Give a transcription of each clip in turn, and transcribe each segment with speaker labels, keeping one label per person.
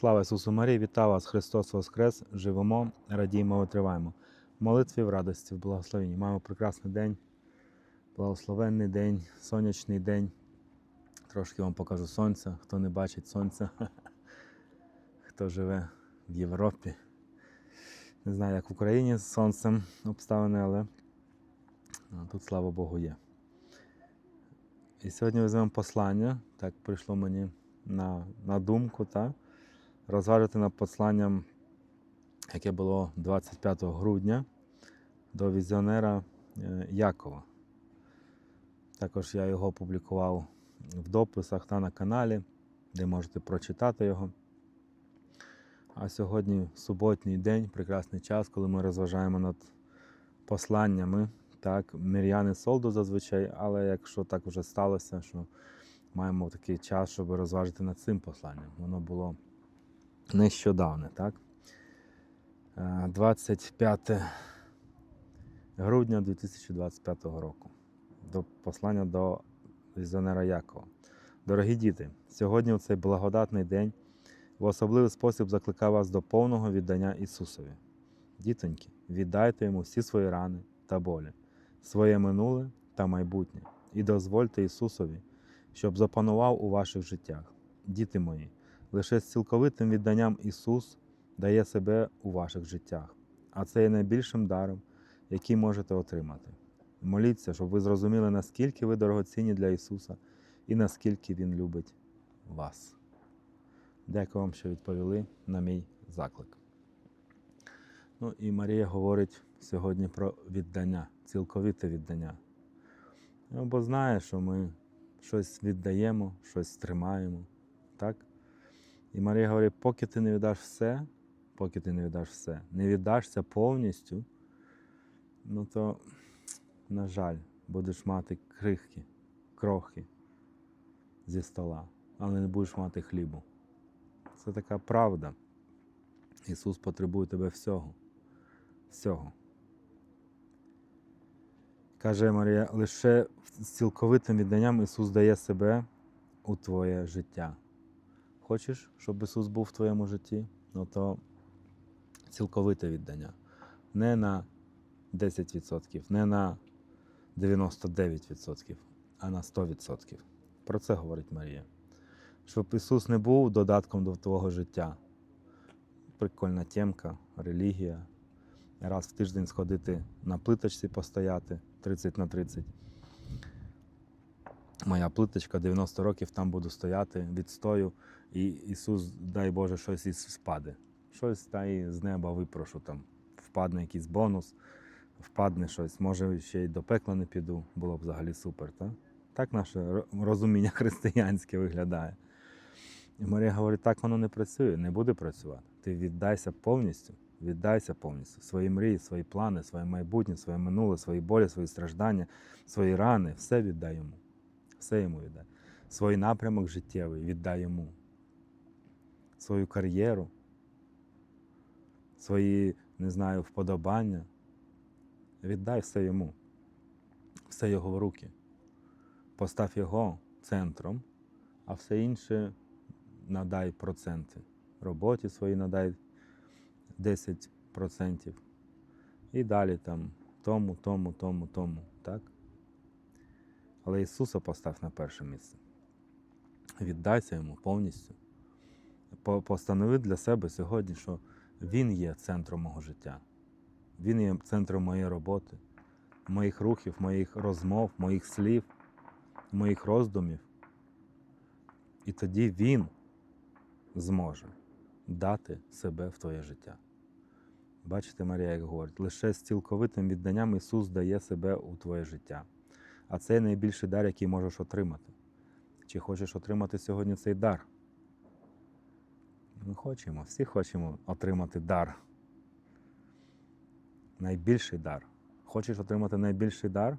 Speaker 1: Слава Ісусу Марії, вітаю вас, Христос Воскрес! Живемо, радіємо, витриваємо. В молитві в радості, в благословенні. Маємо прекрасний день, благословенний день, сонячний день. Трошки вам покажу сонця, хто не бачить сонця, хто живе в Європі. Не знаю, як в Україні з сонцем обставини, але тут, слава Богу, є. І сьогодні візьмемо послання, так прийшло мені на, на думку, та, розважити над посланням, яке було 25 грудня до візіонера е, Якова. Також я його опублікував в дописах та на каналі, де можете прочитати його. А сьогодні суботній день, прекрасний час, коли ми розважаємо над посланнями. Так, Мір'яни Солду зазвичай, але якщо так вже сталося, що маємо такий час, щоб розважити над цим посланням. Воно було нещодавне, так? Е, 25 грудня 2025 року. До послання до візіонера Якова. Дорогі діти, сьогодні у цей благодатний день в особливий спосіб закликаю вас до повного віддання Ісусові. Дітоньки, віддайте йому всі свої рани та болі, своє минуле та майбутнє, і дозвольте Ісусові, щоб запанував у ваших життях. Діти мої, лише з цілковитим відданням Ісус дає себе у ваших життях, а це є найбільшим даром, який можете отримати. Моліться, щоб ви зрозуміли, наскільки ви дорогоцінні для Ісуса і наскільки Він любить вас. Дякую вам, що відповіли на мій заклик. Ну і Марія говорить сьогодні про віддання, цілковите віддання. Ну, бо знає, що ми щось віддаємо, щось тримаємо. Так? І Марія говорить, поки ти не віддаш все, поки ти не віддаш все, не віддашся повністю, ну то, на жаль, будеш мати крихки, крохи зі стола, але не будеш мати хлібу. Це така правда. Ісус потребує тебе всього. Всього. Каже Марія, лише з цілковитим відданням Ісус дає себе у твоє життя. Хочеш, щоб Ісус був в твоєму житті? Ну то цілковите віддання. Не на 10%, не на 99%, а на 100%. Про це говорить Марія. Щоб Ісус не був додатком до твого життя. Прикольна темка, релігія. Раз в тиждень сходити на плиточці постояти 30 на 30. Моя плиточка 90 років там буду стояти, відстою, і Ісус, дай Боже, щось із спаде. Щось та і з неба випрошу там. Впадне якийсь бонус, впадне щось. Може, ще й до пекла не піду, було б взагалі супер. Так, так наше розуміння християнське виглядає. І Марія говорить, так воно не працює, не буде працювати. Ти віддайся повністю, віддайся повністю. Свої мрії, свої плани, своє майбутнє, своє минуле, свої болі, свої страждання, свої рани, все віддай йому. Все йому віддай. Свій напрямок життєвий віддай йому. Свою кар'єру, свої, не знаю, вподобання. Віддай все йому, все його в руки. Постав його центром, а все інше надай проценти. Роботі своїй надай 10%. І далі там тому, тому, тому, тому. Так? Але Ісуса постав на перше місце. Віддайся йому повністю. По- Постанови для себе сьогодні, що Він є центром мого життя. Він є центром моєї роботи, моїх рухів, моїх розмов, моїх слів, моїх роздумів. І тоді Він зможе дати себе в твоє життя. Бачите, Марія, як говорить, лише з цілковитим відданням Ісус дає себе у твоє життя. А це найбільший дар, який можеш отримати. Чи хочеш отримати сьогодні цей дар? Ми хочемо, всі хочемо отримати дар. Найбільший дар. Хочеш отримати найбільший дар?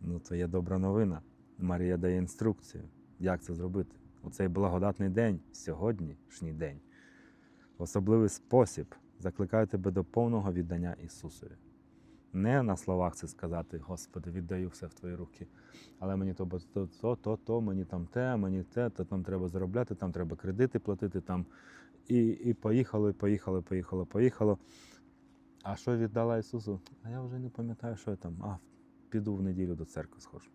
Speaker 1: Ну, то є добра новина. Марія дає інструкцію, як це зробити. У цей благодатний день, сьогоднішній день, особливий спосіб закликаю тебе до повного віддання Ісусові. Не на словах це сказати, Господи, віддаю все в Твої руки. Але мені то, то, то, то, мені там те, мені те, то там треба заробляти, там треба кредити платити, там і, і поїхало, і поїхало, поїхало, поїхало. А що віддала Ісусу? А я вже не пам'ятаю, що я там. А, піду в неділю до церкви схожу.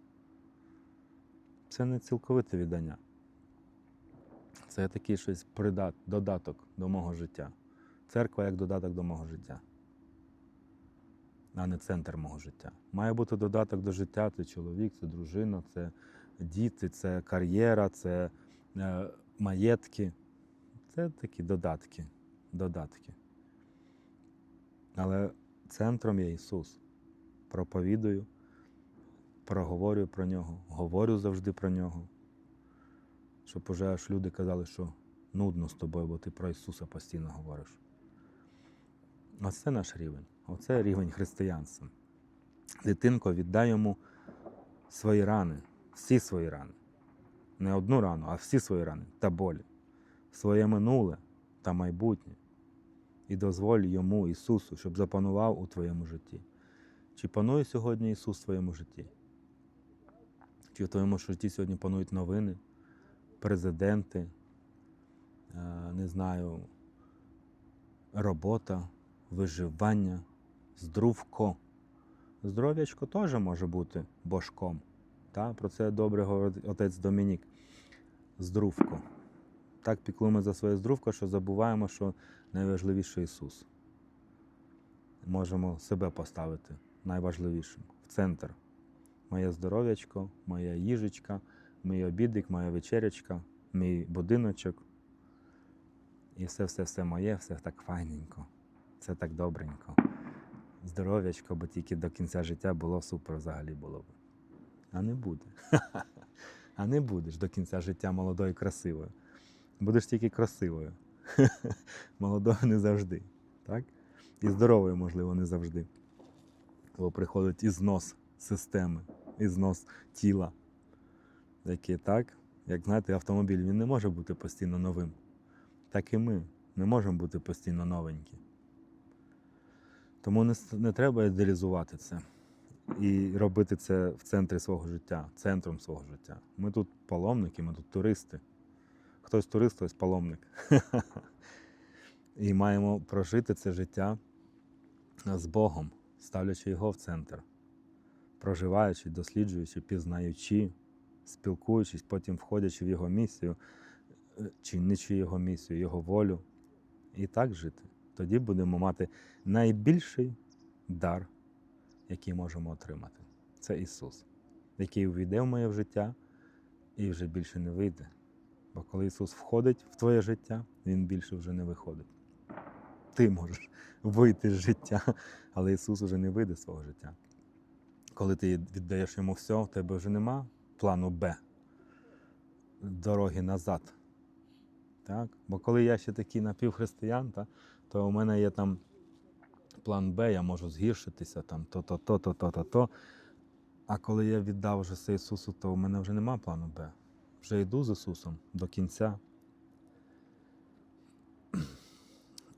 Speaker 1: Це не цілковите віддання. Це такий щось придат, додаток до мого життя. Церква як додаток до мого життя, а не центр мого життя. Має бути додаток до життя це чоловік, це дружина, це діти, це кар'єра, це е, маєтки. Це такі додатки. додатки. Але центром є Ісус. Проповідую, проговорюю про нього, говорю завжди про нього. Щоб уже аж люди казали, що нудно з тобою, бо ти про Ісуса постійно говориш. Оце наш рівень. Оце рівень християнства. Дитинко, віддай йому свої рани, всі свої рани. Не одну рану, а всі свої рани та болі, своє минуле та майбутнє. І дозволь йому, Ісусу, щоб запанував у твоєму житті. Чи панує сьогодні Ісус в твоєму житті? Чи в твоєму житті сьогодні панують новини, президенти, е, не знаю, робота, виживання, здоровко. Здоров'ячко теж може бути божком. Та? Про це добре говорить отець Домінік. Здоровко. Так піклуємо за своє здоров'ко, що забуваємо, що найважливіше Ісус. Можемо себе поставити найважливішим в центр. Моє здоров'ячко, моя їжечка, мій обідик, моя вечерячка, мій будиночок. І все-все-все моє, все так файненько, все так добренько. Здоров'ячко, бо тільки до кінця життя було супер взагалі було б. А не буде. А не будеш до кінця життя молодою і красивою. Будеш тільки красивою. Молодою не завжди. Так? І здоровою, можливо, не завжди. Бо приходить і знос системи, і знос тіла. Який так, як знаєте, автомобіль він не може бути постійно новим. Так і ми не можемо бути постійно новенькі. Тому не, не треба ідеалізувати це і робити це в центрі свого життя, центром свого життя. Ми тут паломники, ми тут туристи. Хтось турист, хтось паломник. І маємо прожити це життя з Богом, ставлячи його в центр, проживаючи, досліджуючи, пізнаючи, спілкуючись, потім входячи в його місію, е, чинячи його місію, його волю. І так жити. Тоді будемо мати найбільший дар, який можемо отримати. Це Ісус, який увійде в моє життя і вже більше не вийде. Бо коли Ісус входить в твоє життя, Він більше вже не виходить. Ти можеш вийти з життя, але Ісус вже не вийде з свого життя. Коли ти віддаєш йому все, в тебе вже нема плану Б, дороги назад. Так? Бо коли я ще такий напівхристиян, та, то у мене є там план Б, я можу згіршитися, там то-то, то-то, то-то, то. А коли я віддав вже все Ісусу, то у мене вже нема плану Б. Вже йду з Ісусом до кінця.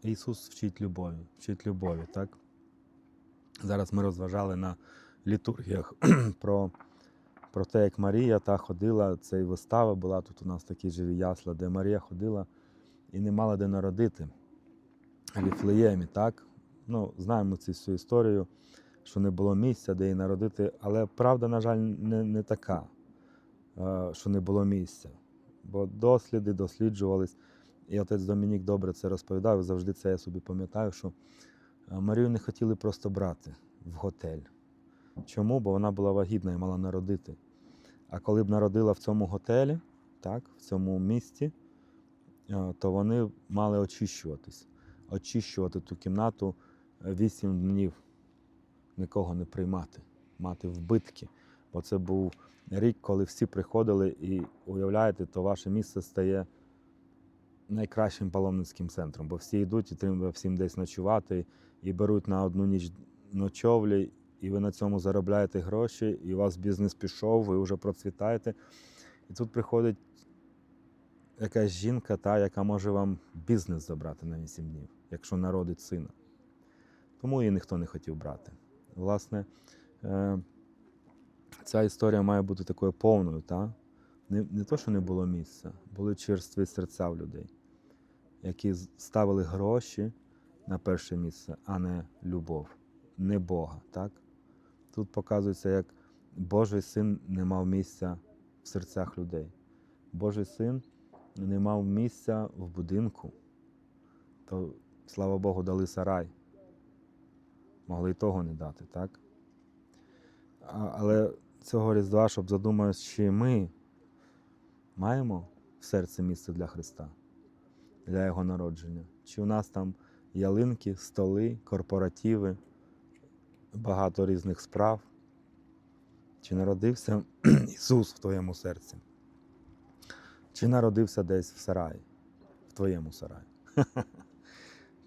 Speaker 1: Ісус вчить любові, вчить любові, так? Зараз ми розважали на літургіях про, про те, як Марія та ходила, це і вистава була тут у нас такі живі ясла, де Марія ходила і не мала де народити в Віфлеємі, так? Ну, знаємо цю всю історію, що не було місця, де її народити, але правда, на жаль, не, не така, е, що не було місця. Бо досліди досліджувались, і отець Домінік добре це розповідав, і завжди це я собі пам'ятаю, що е, Марію не хотіли просто брати в готель. Чому? Бо вона була вагітна і мала народити. А коли б народила в цьому готелі, так, в цьому місті, е, то вони мали очищуватись, очищувати ту кімнату е, вісім днів, нікого не приймати, мати вбитки. Бо це був рік, коли всі приходили, і уявляєте, то ваше місце стає найкращим паломницьким центром, бо всі йдуть і треба всім десь ночувати, і беруть на одну ніч ночовлі, і ви на цьому заробляєте гроші, і у вас бізнес пішов, ви вже процвітаєте. І тут приходить якась жінка, та, яка може вам бізнес забрати на 8 днів, якщо народить сина. Тому її ніхто не хотів брати. Власне, е, ця історія має бути такою повною. Та? Не, не то, що не було місця, були черстві серця в людей. які ставили гроші на перше місце, а не любов, не Бога. Так? Тут показується, як Божий син не мав місця в серцях людей. Божий син не мав місця в будинку, то, слава Богу, дали сарай. Могли й того не дати, так? Але цього Різдва, щоб задуматися, чи ми маємо в серці місце для Христа, для Його народження? Чи у нас там ялинки, столи, корпоративи, багато різних справ? Чи народився Ісус в твоєму серці? Чи народився десь в сараї, в твоєму сараї?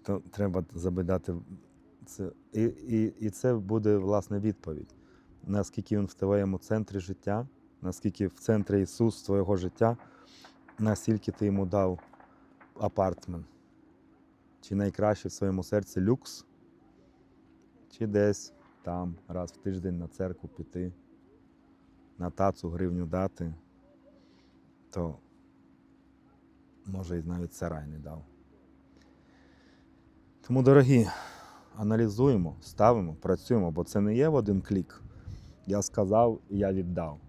Speaker 1: То треба забидати це. І, і, і це буде власне відповідь. Наскільки він в твоєму центрі життя, наскільки в центрі Ісус твого життя, наскільки ти йому дав апартмент. Чи найкраще в своєму серці люкс, чи десь там раз в тиждень на церкву піти, на тацу гривню дати, то може і навіть сарай не дав. Тому, дорогі, аналізуємо, ставимо, працюємо, бо це не є в один клік. Я сказав я віддав.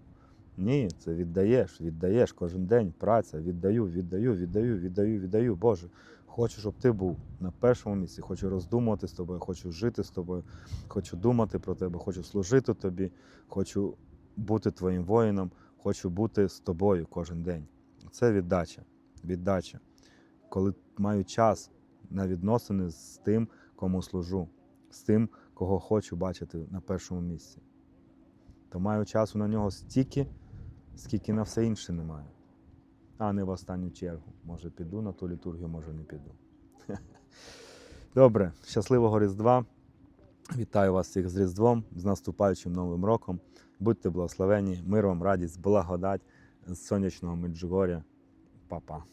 Speaker 1: Ні, це віддаєш, віддаєш кожен день, праця, віддаю, віддаю, віддаю, віддаю, віддаю. Боже, хочу, щоб ти був на першому місці. Хочу роздумувати з тобою, хочу жити з тобою, хочу думати про тебе, хочу служити тобі, хочу бути твоїм воїном, хочу бути з тобою кожен день. Це віддача. Віддача. Коли маю час на відносини з тим, кому служу, з тим, кого хочу бачити на першому місці. То маю часу на нього стільки, скільки на все інше немає. А не в останню чергу. Може, піду на ту літургію, може не піду. Добре, щасливого Різдва. Вітаю вас всіх з Різдвом, з наступаючим Новим роком. Будьте благословені, мир вам, радість, благодать з сонячного Меджугоря. Па-па.